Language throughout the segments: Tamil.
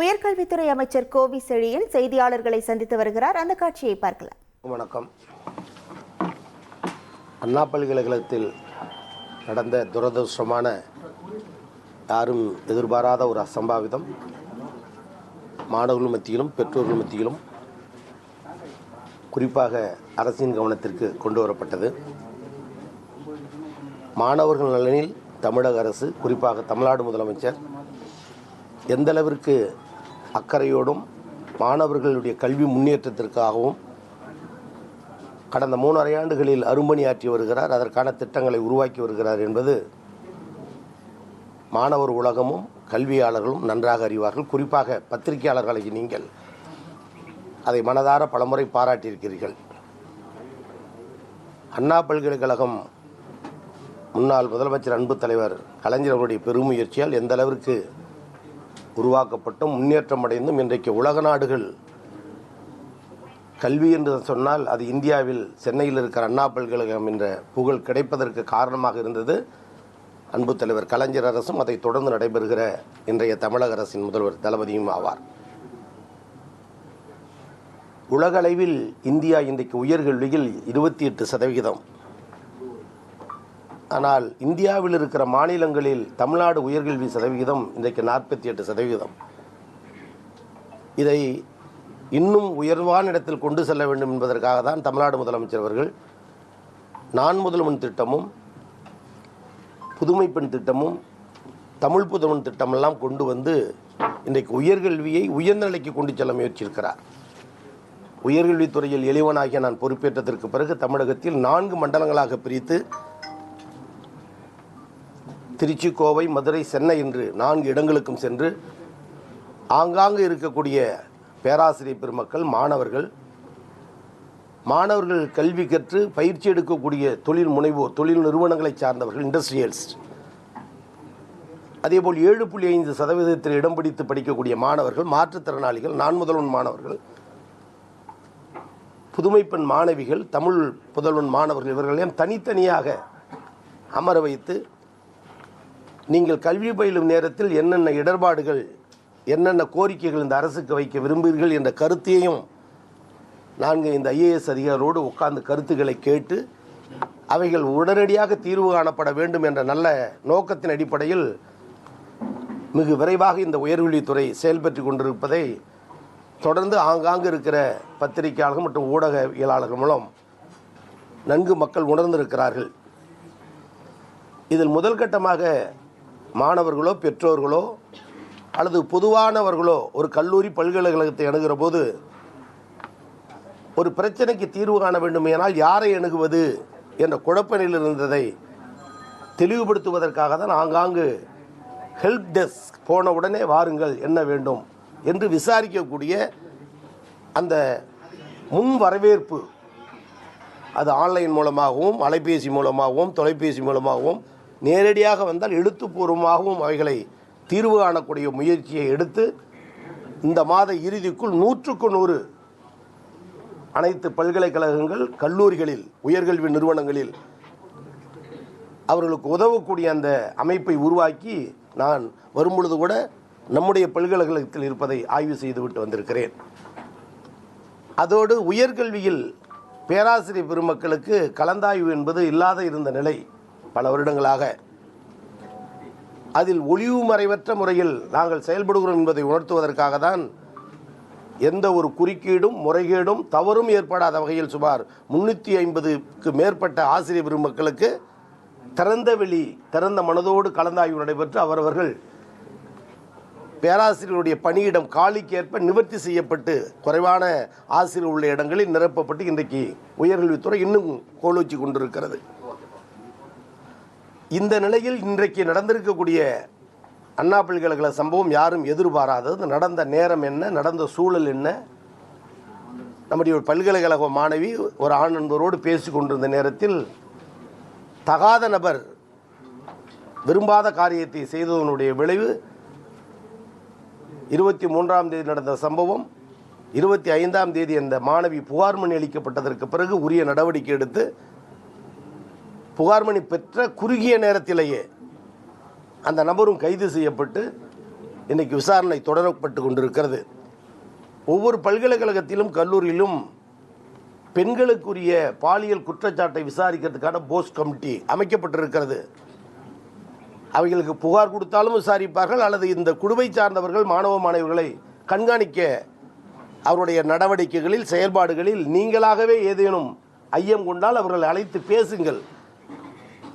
உயர்கல்வித்துறை அமைச்சர் கோவி செழியன் செய்தியாளர்களை சந்தித்து வருகிறார். அந்த காட்சியை பார்க்கலாம். வணக்கம். அண்ணா பல்கலைக்கழகத்தில் நடந்த துரதிருஷ்டமான யாரும் எதிர்பாராத ஒரு அசம்பாவிதம். மாணவர்கள் மத்தியிலும் பெற்றோர்கள் மத்தியிலும் குறிப்பாக அரசின் கவனத்திற்கு கொண்டு வரப்பட்டது. மாணவர்கள் நலனில் தமிழக அரசு குறிப்பாக தமிழ்நாடு முதலமைச்சர் எந்த அளவிற்கு அக்கறையோடும் மாணவர்களுடைய கல்வி முன்னேற்றத்திற்காகவும் கடந்த மூணரை ஆண்டுகளில் அரும்பணியாற்றி வருகிறார். அதற்கான திட்டங்களை உருவாக்கி வருகிறார் என்பது மாணவர் உலகமும் கல்வியாளர்களும் நன்றாக அறிவார்கள். குறிப்பாக பத்திரிகையாளர்களை நீங்கள் அதை மனதார பலமுறை பாராட்டியிருக்கிறீர்கள். அண்ணா பல்கலைக்கழகம் முன்னாள் முதலமைச்சர் அன்பு தலைவர் கலைஞர் அவருடைய பெருமுயற்சியால் எந்த அளவிற்கு உருவாக்கப்பட்டும் முன்னேற்றம் அடைந்தும் இன்றைக்கு உலக நாடுகள். கல்வி என்று சொன்னால் அது இந்தியாவில் சென்னையில் இருக்கிற அண்ணா பல்கலைக்கழகம் என்ற புகழ் கிடைப்பதற்கு காரணமாக இருந்தது. அன்பு தலைவர் கலைஞர் அரசும் அதை தொடர்ந்து நடைபெறுகிற இன்றைய தமிழக அரசின் முதல்வர் தளபதியும் ஆவார். உலக அளவில் இந்தியா இன்றைக்கு உயர்கல்வியில் இருபத்தி எட்டு சதவிகிதம். ஆனால் இந்தியாவில் இருக்கிற மாநிலங்களில் தமிழ்நாடு உயர்கல்வி சதவிகிதம் இன்றைக்கு நாற்பத்தி எட்டு சதவிகிதம். இதை இன்னும் உயர்வான இடத்தில் கொண்டு செல்ல வேண்டும் என்பதற்காக தான் தமிழ்நாடு முதலமைச்சர் அவர்கள் நான் முதல்வன் திட்டமும் புதுமை பெண் திட்டமும் தமிழ் புதுவன் திட்டமெல்லாம் கொண்டு வந்து இன்றைக்கு உயர்கல்வியை உயர்ந்த நிலைக்கு கொண்டு செல்ல முயற்சியிருக்கிறார் உயர்கல்வித்துறையில் எளிவனாகிய நான் பொறுப்பேற்றதற்கு பிறகு தமிழகத்தில் நான்கு மண்டலங்களாக பிரித்து திருச்சி கோவை மதுரை சென்னை என்று நான்கு இடங்களுக்கும் சென்று ஆங்காங்கு இருக்கக்கூடிய பேராசிரியர் பெருமக்கள் மாணவர்கள் மாணவர்கள் கல்வி கற்று பயிற்சி எடுக்கக்கூடிய தொழில் முனைவோர் தொழில் நிறுவனங்களை சார்ந்தவர்கள் இண்டஸ்ட்ரியல்ஸ் அதேபோல் ஏழு புள்ளி ஐந்து சதவீதத்தில் இடம் பிடித்து படிக்கக்கூடிய மாணவர்கள் மாற்றுத்திறனாளிகள் நான் முதல்வன் மாணவர்கள் புதுமை பெண் மாணவிகள் தமிழ் புதல்வன் மாணவர்கள் இவர்களையும் தனித்தனியாக அமர வைத்து நீங்கள் கல்வி பயிலும் நேரத்தில் என்னென்ன இடர்பாடுகள் என்னென்ன கோரிக்கைகள் இந்த அரசுக்கு வைக்க விரும்புகிறீர்கள் என்ற கருத்தையும் நாங்கள் இந்த ஐஏஎஸ் அதிகாரோடு உட்கார்ந்து கருத்துக்களை கேட்டு அவைகள் உடனடியாக தீர்வு காணப்பட வேண்டும் என்ற நல்ல நோக்கத்தின் அடிப்படையில் மிக விரைவாக இந்த உயர்கல்வித்துறை செயல்பட்டு கொண்டிருப்பதை தொடர்ந்து ஆங்காங்கு இருக்கிற பத்திரிகையாளர்கள் மற்றும் ஊடகவியலாளர்கள் மூலம் நன்கு மக்கள் உணர்ந்திருக்கிறார்கள். இதில் முதல் கட்டமாக மாணவர்களோ பெற்றோர்களோ அல்லது பொதுவானவர்களோ ஒரு கல்லூரி பல்கலைக்கழகத்தை அணுகிற போது ஒரு பிரச்சனைக்கு தீர்வு காண வேண்டுமேனால் யாரை அணுகுவது என்ற குழப்ப நிலையில் இருந்ததை தெளிவுபடுத்துவதற்காக தான் ஆங்காங்கு ஹெல்ப் டெஸ்க் போன உடனே வாருங்கள் என்ன வேண்டும் என்று விசாரிக்கக்கூடிய அந்த முன் வரவேற்பு. அது ஆன்லைன் மூலமாகவும் அலைபேசி மூலமாகவும் தொலைபேசி மூலமாகவும் நேரடியாக வந்தால் எழுத்துப்பூர்வமாகவும் அவைகளை தீர்வு காணக்கூடிய முயற்சியை எடுத்து இந்த மாத இறுதிக்குள் நூற்றுக்கு நூறு அனைத்து பல்கலைக்கழகங்கள் கல்லூரிகளில் உயர்கல்வி நிறுவனங்களில் அவர்களுக்கு உதவக்கூடிய அந்த அமைப்பை உருவாக்கி நான் வரும்பொழுது கூட நம்முடைய பல்கலைக்கழகத்தில் இருப்பதை ஆய்வு செய்துவிட்டு வந்திருக்கிறேன். அதோடு உயர்கல்வியில் பேராசிரியர் பெருமக்களுக்கு கலந்தாய்வு என்பது இல்லாத இருந்த நிலை. பல வருடங்களாக. அதில் ஒளிவு மறைவற்ற முறையில் நாங்கள் செயல்படுகிறோம் என்பதை உணர்த்துவதற்காக தான் எந்த ஒரு குறுக்கீடும் முறைகேடும் தவறும் ஏற்படாத வகையில் சுமார் முன்னூற்றி ஐம்பதுக்கு மேற்பட்ட ஆசிரியர் பெருமக்களுக்கு திறந்த வெளி திறந்த மனதோடு கலந்தாய்வு நடைபெற்று அவரவர்கள் பேராசிரியருடைய பணியிடம் காலிக்கு ஏற்ப நிவர்த்தி செய்யப்பட்டு குறைவான ஆசிரியர் உள்ள இடங்களில் நிரப்பப்பட்டு இன்றைக்கு உயர்கல்வித்துறை இன்னும் கோலோச்சி கொண்டிருக்கிறது. இந்த நிலையில் இன்றைக்கு நடந்திருக்கக்கூடிய அண்ணா பல்கலைக்கழக சம்பவம் யாரும் எதிர்பாராதது. நடந்த நேரம் என்ன? நடந்த சூழல் என்ன? நம்முடைய ஒரு பல்கலைக்கழக மாணவி ஒரு ஆண் நண்பரோடு பேசி கொண்டிருந்த நேரத்தில் தகாத நபர் விரும்பாத காரியத்தை செய்ததனுடைய விளைவு இருபத்தி மூன்றாம் தேதி நடந்த சம்பவம். இருபத்தி ஐந்தாம் தேதி அந்த மாணவி புகார் மணி அளிக்கப்பட்டதற்கு பிறகு உரிய நடவடிக்கை எடுத்து புகார் மணி பெற்ற குறுகிய நேரத்திலேயே அந்த நபரும் கைது செய்யப்பட்டு இன்றைக்கு விசாரணை தொடரப்பட்டு கொண்டிருக்கிறது. ஒவ்வொரு பல்கலைக்கழகத்திலும் கல்லூரியிலும் பெண்களுக்குரிய பாலியல் குற்றச்சாட்டை விசாரிக்கிறதுக்கான போஸ்ட் கமிட்டி அமைக்கப்பட்டிருக்கிறது. அவைகளுக்கு புகார் கொடுத்தாலும் விசாரிப்பார்கள் அல்லது இந்த குழுவை சார்ந்தவர்கள் மாணவ மாணவிகளை கண்காணிக்க அவருடைய நடவடிக்கைகளில் செயல்பாடுகளில் நீங்களாகவே ஏதேனும் ஐயம் கொண்டால் அவர்களை அழைத்து பேசுங்கள்.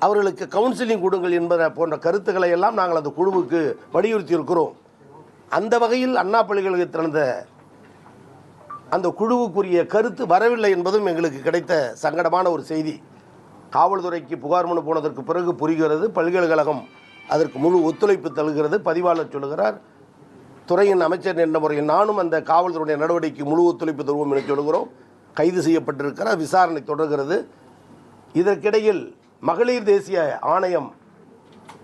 அவர்களுக்கு கவுன்சிலிங் கொடுங்கள் என்பதை போன்ற கருத்துக்களை எல்லாம் நாங்கள் அந்த குழுவுக்கு வலியுறுத்தி இருக்கிறோம் அந்த வகையில் அண்ணா பல்கலைக்கழகத்தில் திறந்த அந்த குழுவுக்குரிய கருத்து வரவில்லை என்பதும் எங்களுக்கு கிடைத்த சங்கடமான ஒரு செய்தி. காவல்துறைக்கு புகார் மனு போனதற்கு பிறகு புரிகிறது. பல்கலைக்கழகம் அதற்கு முழு ஒத்துழைப்பு தருகிறது. பதிவாளர் சொல்கிறார் துறையின் அமைச்சர் என்ற முறையில் நானும் அந்த காவல்துறையுடைய நடவடிக்கை முழு ஒத்துழைப்பு தருவோம் என்று சொல்கிறோம் கைது செய்யப்பட்டிருக்கிறார். விசாரணை தொடர்கிறது. இதற்கிடையில் மகளிர் தேசிய ஆணையம்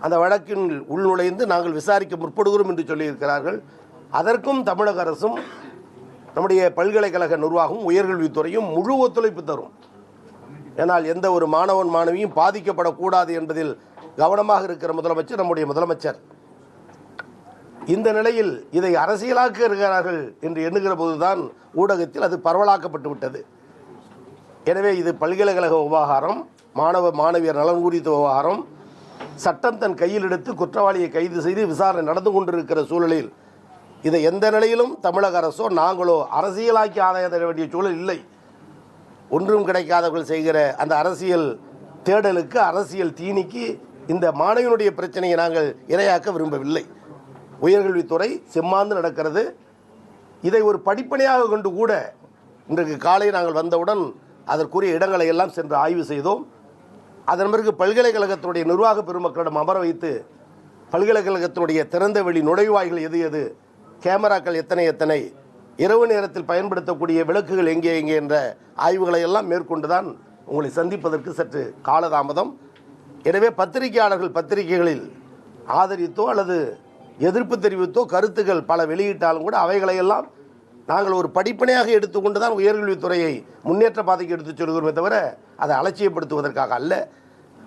அந்த வழக்கின் உள்நுழைந்து நாங்கள் விசாரிக்க முற்படுகிறோம் என்று சொல்லியிருக்கிறார்கள். அதற்கும் தமிழக அரசும் நம்முடைய பல்கலைக்கழக நிர்வாகம் உயர்கல்வித்துறையும் முழு ஒத்துழைப்பு தரும். ஏனால் எந்த ஒரு மாணவன் மாணவியும் பாதிக்கப்படக்கூடாது என்பதில் கவனமாக இருக்கிற முதலமைச்சர் நம்முடைய முதலமைச்சர். இந்த நிலையில் இதை அரசியலாக்க இருக்கிறார்கள் என்று எண்ணுகிற போதுதான் ஊடகத்தில் அது பரவலாக்கப்பட்டு விட்டது. எனவே இது பல்கலைக்கழக விவகாரம். மாணவ மாணவியர் நலன் குறித்த விவகாரம் சட்டம் தன் கையில் எடுத்து குற்றவாளியை கைது செய்து விசாரணை நடந்து கொண்டிருக்கிற சூழலில் இதை எந்த நிலையிலும் தமிழக அரசோ நாங்களோ அரசியலாக்கி ஆதாயம் தர வேண்டிய சூழல் இல்லை. ஒன்றும் கிடைக்காதவர்கள் செய்கிற அந்த அரசியல் தேடலுக்கு அரசியல் தீனிக்கு இந்த மாணவியினுடைய பிரச்சனையை நாங்கள் இரையாக்க விரும்பவில்லை. உயர்கல்வித்துறை செம்மாந்து நடக்கிறது. இதை ஒரு படிப்பனையாக கொண்டு கூட இன்றைக்கு காலை நாங்கள் வந்தவுடன் அதற்குரிய இடங்களை எல்லாம் சென்று ஆய்வு செய்தோம். அதன் பிறகு பல்கலைக்கழகத்தினுடைய நிர்வாக பெருமக்களிடம் அமர வைத்து பல்கலைக்கழகத்தினுடைய திறந்த வெளி நுழைவாய்கள் எது எது கேமராக்கள் எத்தனை எத்தனை இரவு நேரத்தில் பயன்படுத்தக்கூடிய விளக்குகள் எங்கே எங்கே என்ற ஆய்வுகளை எல்லாம் மேற்கொண்டு தான் உங்களை சந்திப்பதற்கு சற்று காலதாமதம். எனவே பத்திரிகையாளர்கள் பத்திரிகைகளில் ஆதரித்தோ அல்லது எதிர்ப்பு தெரிவித்தோ கருத்துக்கள் பல வெளியிட்டாலும் கூட அவைகளையெல்லாம் நாங்கள் ஒரு படிப்பனையாக எடுத்துக்கொண்டு தான் உயர்கல்வித்துறையை முன்னேற்ற பாதைக்கு எடுத்துச் சொல்கிறோமே தவிர அதை அலட்சியப்படுத்துவதற்காக அல்ல.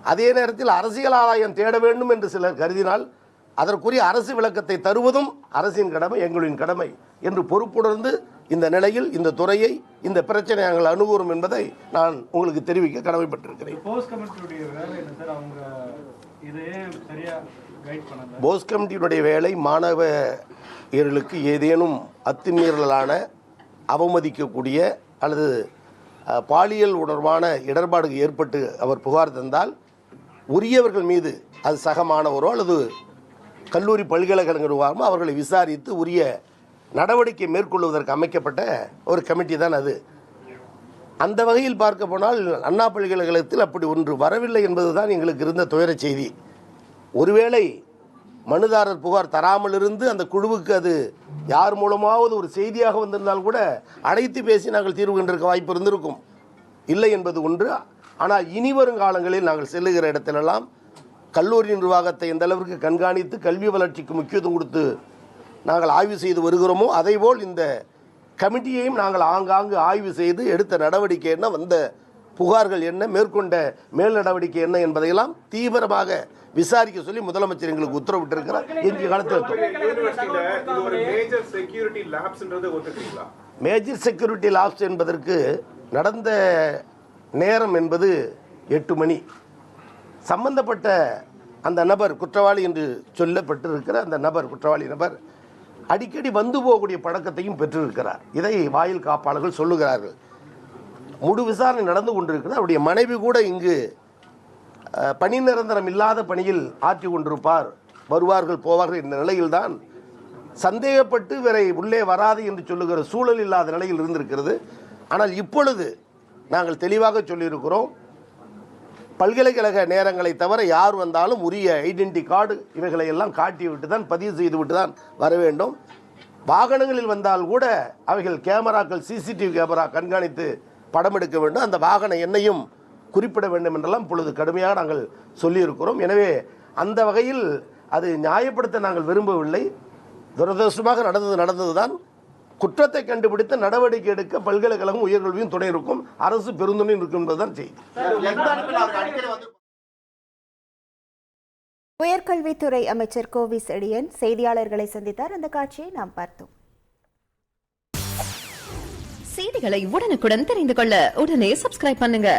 அதே நேரத்தில் அரசியல் ஆதாயம் தேட வேண்டும் என்று சிலர் கருதினால் அதற்குரிய அரசு விளக்கத்தை தருவதும் அரசின் கடமை எங்களின் கடமை என்று பொறுப்புணர்ந்து இந்த நிலையில் இந்த துறையை இந்த பிரச்சனை நாங்கள் அணுகுறோம் என்பதை நான் உங்களுக்கு தெரிவிக்க கடமைப்பட்டிருக்கிறேன். போஸ் கமிட்டியினுடைய வேலை மாணவர்களுக்கு ஏதேனும் அத்துமீறலான அவமதிக்கக்கூடிய அல்லது பாலியல் உணர்வான இடர்பாடு ஏற்பட்டு அவர் புகார் தந்தால் உரியவர்கள் மீது அது சக மாணவரோ அல்லது கல்லூரி பல்கலைக்கழக நிர்வாகமோ அவர்களை விசாரித்து உரிய நடவடிக்கை மேற்கொள்வதற்கு அமைக்கப்பட்ட ஒரு கமிட்டி தான் அது. அந்த வகையில் பார்க்க போனால் அண்ணா பல்கலைக்கழகத்தில் அப்படி ஒன்று வரவில்லை என்பதுதான் எங்களுக்கு இருந்த துயரச் செய்தி. ஒருவேளை மனுதாரர் புகார் தராமல் இருந்து அந்த குழுவுக்கு அது யார் மூலமாவது ஒரு செய்தியாக வந்திருந்தால் கூட அழைத்து பேசி நாங்கள் தீர்வு கண்டிருக்க வாய்ப்பு இருந்திருக்கும். இல்லை என்பது ஒன்று. ஆனால் இனி வரும் காலங்களில் நாங்கள் செல்லுகிற இடத்திலெல்லாம் கல்லூரி நிர்வாகத்தை எந்த அளவிற்கு கண்காணித்து கல்வி வளர்ச்சிக்கு முக்கியத்துவம் கொடுத்து நாங்கள் ஆய்வு செய்து வருகிறோமோ அதேபோல் இந்த கமிட்டியையும் நாங்கள் ஆங்காங்கு ஆய்வு செய்து எடுத்த நடவடிக்கை என்ன வந்த புகார்கள் என்ன மேற்கொண்ட மேல் நடவடிக்கை என்ன என்பதையெல்லாம் தீவிரமாக விசாரிக்க சொல்லி முதலமைச்சர் எங்களுக்கு உத்தரவிட்டிருக்கிறார். எங்கள் காலத்தில் மேஜர் மேஜர் செக்யூரிட்டி லாப்ஸ் என்பதற்கு நடந்த நேரம் என்பது எட்டு மணி. சம்பந்தப்பட்ட அந்த நபர் குற்றவாளி என்று சொல்லப்பட்டிருக்கிற அந்த நபர் குற்றவாளி நபர் அடிக்கடி வந்து போகக்கூடிய பழக்கத்தையும் பெற்றிருக்கிறார். இதை வாயில் காப்பாளர்கள் சொல்லுகிறார்கள். முழு விசாரணை நடந்து கொண்டிருக்கிறது. அவருடைய மனைவி கூட இங்கு பணி நிரந்தரம் இல்லாத பணியில் ஆற்றி கொண்டிருப்பார். வருவார்கள் போவார்கள் இந்த நிலையில்தான் சந்தேகப்பட்டு இவரை உள்ளே வராது என்று சொல்லுகிற சூழல் இல்லாத நிலையில் இருந்திருக்கிறது. ஆனால் இப்பொழுது நாங்கள் தெளிவாக சொல்லியிருக்கிறோம். பல்கலைக்கழக நேரங்களை தவிர யார் வந்தாலும் உரிய ஐடென்டி கார்டு இவைகளை எல்லாம் காட்டிவிட்டு தான் பதிவு செய்துவிட்டு தான் வர வேண்டும். வாகனங்களில் வந்தால் கூட அவைகள் கேமராக்கள் சிசிடிவி கேமரா கண்காணித்து படம் எடுக்க வேண்டும். அந்த வாகன எண்ணையும் குறிப்பிட வேண்டும் என்றெல்லாம் பொழுது கடுமையாக நாங்கள் சொல்லியிருக்கிறோம். எனவே அந்த வகையில் அது நியாயப்படுத்த நாங்கள் விரும்பவில்லை. துரதிருஷ்டமாக நடந்தது நடந்ததுதான். குற்றத்தை கண்டுபிடித்து நடவடிக்கை எடுக்க பல்கலைக்கழகம் உயர்கல்வியும் துணை இருக்கும் அரசு பெருந்துணை இருக்கும் என்பதுதான் செய்தி. உயர்கல்வித்துறை அமைச்சர் கோவி செழியன் செய்தியாளர்களை சந்தித்தார். அந்த காட்சியை நாம் பார்த்தோம். செய்திகளை உடனுக்குடன் தெரிந்து கொள்ள உடனே சப்ஸ்கிரைப் பண்ணுங்க.